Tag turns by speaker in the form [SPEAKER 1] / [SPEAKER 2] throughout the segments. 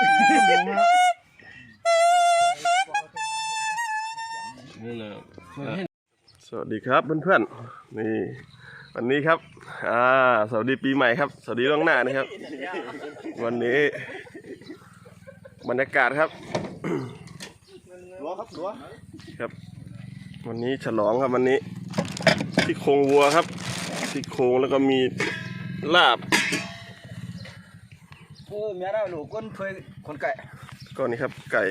[SPEAKER 1] นี่เลย
[SPEAKER 2] สวัสดีครับเพื่อนๆนี่วันนี้ครับ อ่า สวัสดีปีใหม่ครับ สวัสดีล่วงหน้านะครับ วันนี้บรรยากาศครับ
[SPEAKER 3] หลัวครับหลัว
[SPEAKER 2] ครับ วันนี้ฉลองครับวันนี้ที่โครงวัวครับที่โครงแล้วก็มีลาบ
[SPEAKER 3] โอ้เมียเราหลูกก้นถ้วยคนไก่
[SPEAKER 2] ก็นี่ครับไก่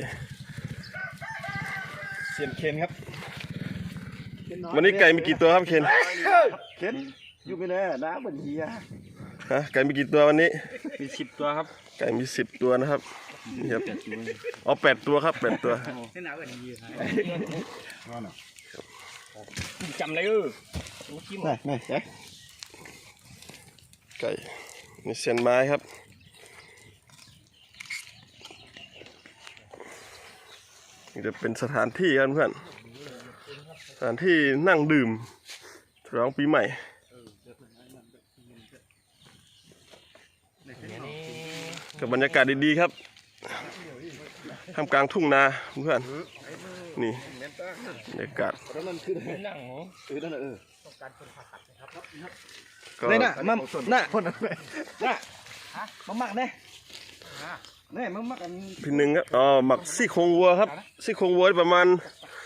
[SPEAKER 3] เสียนเคนครับ
[SPEAKER 2] วันนี้ไก่มีกี่ตัวครับเคน
[SPEAKER 3] เคนอยู่ไม่แน่น้ำมันเฮีย
[SPEAKER 2] ฮะไก่มีกี่ตัววันนี้
[SPEAKER 1] มีสิบตัวครับ
[SPEAKER 2] ไก่มีสิบตัวนะครับนี่ครับอ๋อแปดตัวครับแปดตัว
[SPEAKER 1] จำเลยเออ
[SPEAKER 3] ไหนไหนแจ๊ค
[SPEAKER 2] ไก่นี่เสียนไม้ครับ จะเป็นสถานที่ครับเพื่อนสถานที่นั่งดื่มฉลองปีใหม่กับบรรยากาศดีๆครับท่ามกลางทุ่งนาเพื่อนนี่บรรยากาศ
[SPEAKER 3] แล้วมันคือ
[SPEAKER 1] นั่งเหรอ
[SPEAKER 3] เออนั่นเออ
[SPEAKER 2] ก็
[SPEAKER 3] นี่น่ะมัมน่ะคนน่ะน่ะมัมมักแน่แน่มัมมักอัน
[SPEAKER 2] พี่หนึ่งครับอ๋อหมักซี่โครงวัวครับซี่โครงวัวประมาณ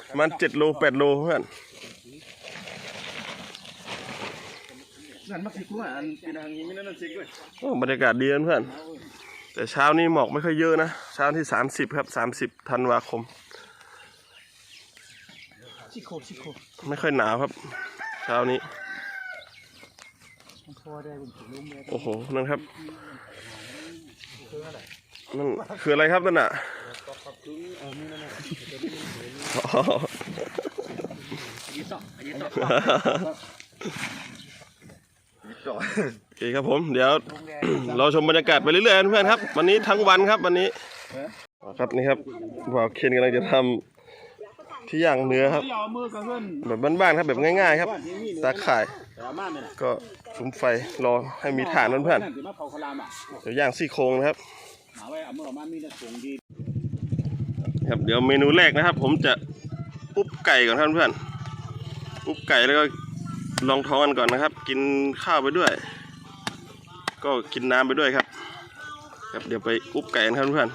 [SPEAKER 2] ประมาณเจ็ดโลแปดโลเพื่อน
[SPEAKER 3] นั่นมักสิกูอะอันเป็นทางนี้ไม่นั่นสิกู
[SPEAKER 2] โอ้บรรยากาศดีนะเพื่อน แต่เช้านี้หมอกไม่ค่อยเยอะนะเช้าที่สามสิบครับสามสิบธันวาคม
[SPEAKER 3] ชิโคชิโค
[SPEAKER 2] ไม่ค่อยหนาวครับ เช้านี้
[SPEAKER 3] พอได้ผมถึงลุงเลย
[SPEAKER 2] โอ้โหนั่นครับ นั่นคืออะไรครับนั่นน่ะอ๋อ
[SPEAKER 3] ยี่สองยี่สอง
[SPEAKER 2] โอเคครับผมเดี๋ยวเราชมบรรยากาศไปเรื่อยๆเพื่อนครับ วันนี้ทั้งวันครับวันนี้ครับนี่ครับบ่าวเคนกำลังจะทำที่ย่างเนื้อครับ แบบบ้านๆครับแบบง่ายๆ ครับตาข่ายก็ซุ้มไฟรอให้มีฐานเพื่อน
[SPEAKER 3] นั่นถือว่าเผาคลามอะ
[SPEAKER 2] ๆเดี๋ยวย่างซี่โครงนะครับ
[SPEAKER 3] หาไว้เอามือมามีแต่สูงดี
[SPEAKER 2] ครับเดี๋ยวเมนูแรกนะครับ ผมจะอุ๊บไก่ก่อนครับเพื่อนอุ๊บไก่แล้วก็ลองท้องกันก่อนนะครับ กินข้าวไปด้วย ก็กินน้ำไปด้วยครับ ครับเดี๋ยวไปอุ๊บไก่กันครับเพื่อน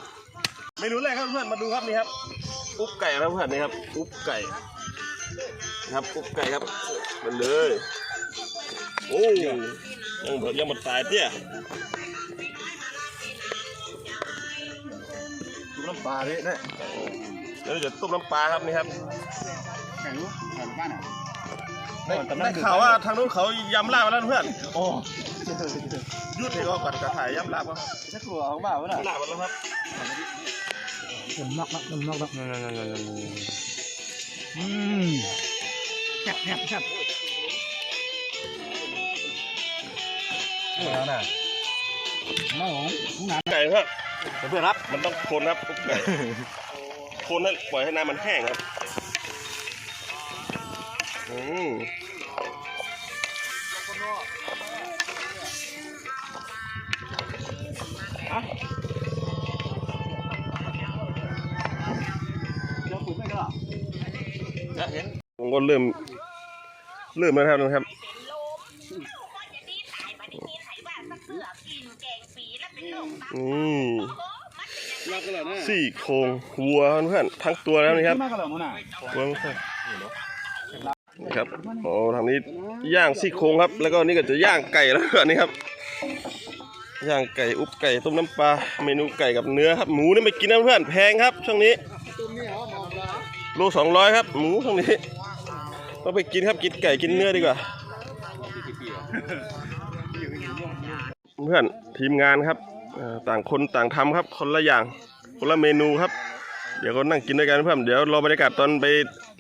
[SPEAKER 2] เมนูแรกครับเพื่อนมาดูครับนี่ครับอุ๊บไก่ครับเพื่อนนี่ครับอุ๊บไก่นะครับอุ๊บไก่ครับมันเลยโอ้ยังหมดยังหมดตายเตี้ย
[SPEAKER 3] น้ำปลาเลยนะ
[SPEAKER 2] เดี๋ยวจะต้มน้ำปลาครับนี่ครับ
[SPEAKER 3] แข่งแข่งบ้านะ
[SPEAKER 2] ได้ได้ข่าวว่าทางนู้นเขายำลาบมาแล้วเพื่อน
[SPEAKER 3] โอ้
[SPEAKER 2] ยุดเลยก็ก่อนกระถ่ายยำลาบครับ
[SPEAKER 3] ชักหัวของบ้าวะน่ะ
[SPEAKER 2] ลาบมาแล้วครับ
[SPEAKER 3] น้ำนอกน้ำนอกอืมแซ่บแซ่บแซ่บแล้วนะน้องของงาน
[SPEAKER 2] ไก่ครับ
[SPEAKER 3] เพื่อนรับ
[SPEAKER 2] มันต้องคนครับทุกไก่คนให้ปล่อยให้น้ำมันแห้งครับอืม
[SPEAKER 3] เดี๋ยวปุ๋ยไม่ก็หรอ
[SPEAKER 2] ผมก็เริ่ม เริ่มแล้วครับนะครับ
[SPEAKER 4] ลม สักเสือกินแกงปีแล้วเป็นโรคตับ
[SPEAKER 2] อืม
[SPEAKER 4] โอ้มันเป็นยังไง
[SPEAKER 3] รักกันเหรอเนี่ย
[SPEAKER 2] ซี่โครงวัวเพื่อนทั้งตัวแล้วนี่ครับ
[SPEAKER 3] มากกันเหรอมันอะ
[SPEAKER 2] วัวไม่ใช่นี่ครับโอ้ทางนี้ย่างซี่โครงครับ แล้วก็นี่ก็จะย่างไก่แล้วอันนี้ครับย่างไก่อุบไก่ต้มน้ำปลาเมนูไก่กับเนื้อครับหมูนี่ไม่กินนะเพื่อนแพงครับ ช่วงนี้โลสองร้อยครับ หมูช่วงนี้ต้องไปกินครับกินไก่กินเนื้อดีกว่า เพื่อนทีมงานครับเอ่อ ต่างคนต่างทำครับ คนละอย่าง คนละเมนูครับ เดี๋ยวก็นั่งกินด้วยกันเพื่อนเดี๋ยวรอบรรยากาศตอนไป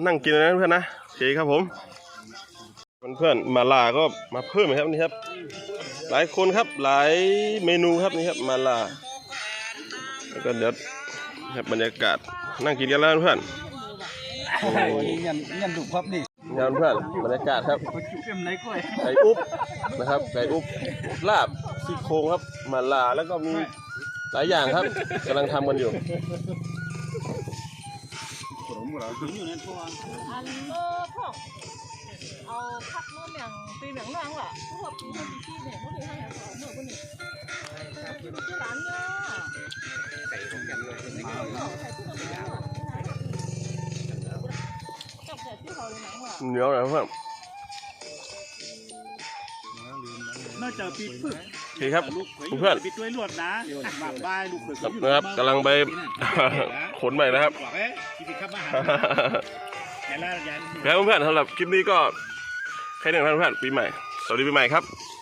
[SPEAKER 2] นั่งกินนะเพื่อนนะโอเคครับผมเพื่อนมาลาก็มาเพิ่มครับนี่ครับ หลายคนครับหลายเมนูครับนี่ครับมาลาแล้วก็เดี๋ยวครับบรรยากาศนั่งกินกันแล้วเพื่อน
[SPEAKER 3] วันนี้ยันยันดุครับนี่
[SPEAKER 2] งานเพื่อนบรรยากาศครับ
[SPEAKER 3] จุ๊บเป็นไรกล้วย
[SPEAKER 2] ไก่อุบนะครับไก่อุบลาบซี่โครงครับมาลาแล้วก็มีหลายอย่างครับกำลังทำกันอยู่
[SPEAKER 5] อันเออพวกเอาพักเมื่อเมียงปีเมียงนางล่ะพวกปีเมื่อปีที่เนี่ยพวกที่ให้เอาเมื่อพวกนี้ที่ร้านเนี่ยใเขาเลยหนังว่ะ
[SPEAKER 2] เหนียวนะเพื่อน
[SPEAKER 6] น่าจะปิดฝึก
[SPEAKER 2] โอเคครับเพื่อน
[SPEAKER 6] ปิดด้วยลวดนะหมักบายลูกเขย
[SPEAKER 2] ครับนะครับกำลังไปขนใหม่นะครับ
[SPEAKER 6] บอกเอ้ยที่ปิดข้ามมาหาอย่าละอย่า
[SPEAKER 2] แล้วเพื่อนๆสำหรับคลิปนี้ก็แค่นี้นะครับเพื่อนๆปีใหม่ สวัสดีปีใหม่ครับ
[SPEAKER 6] ส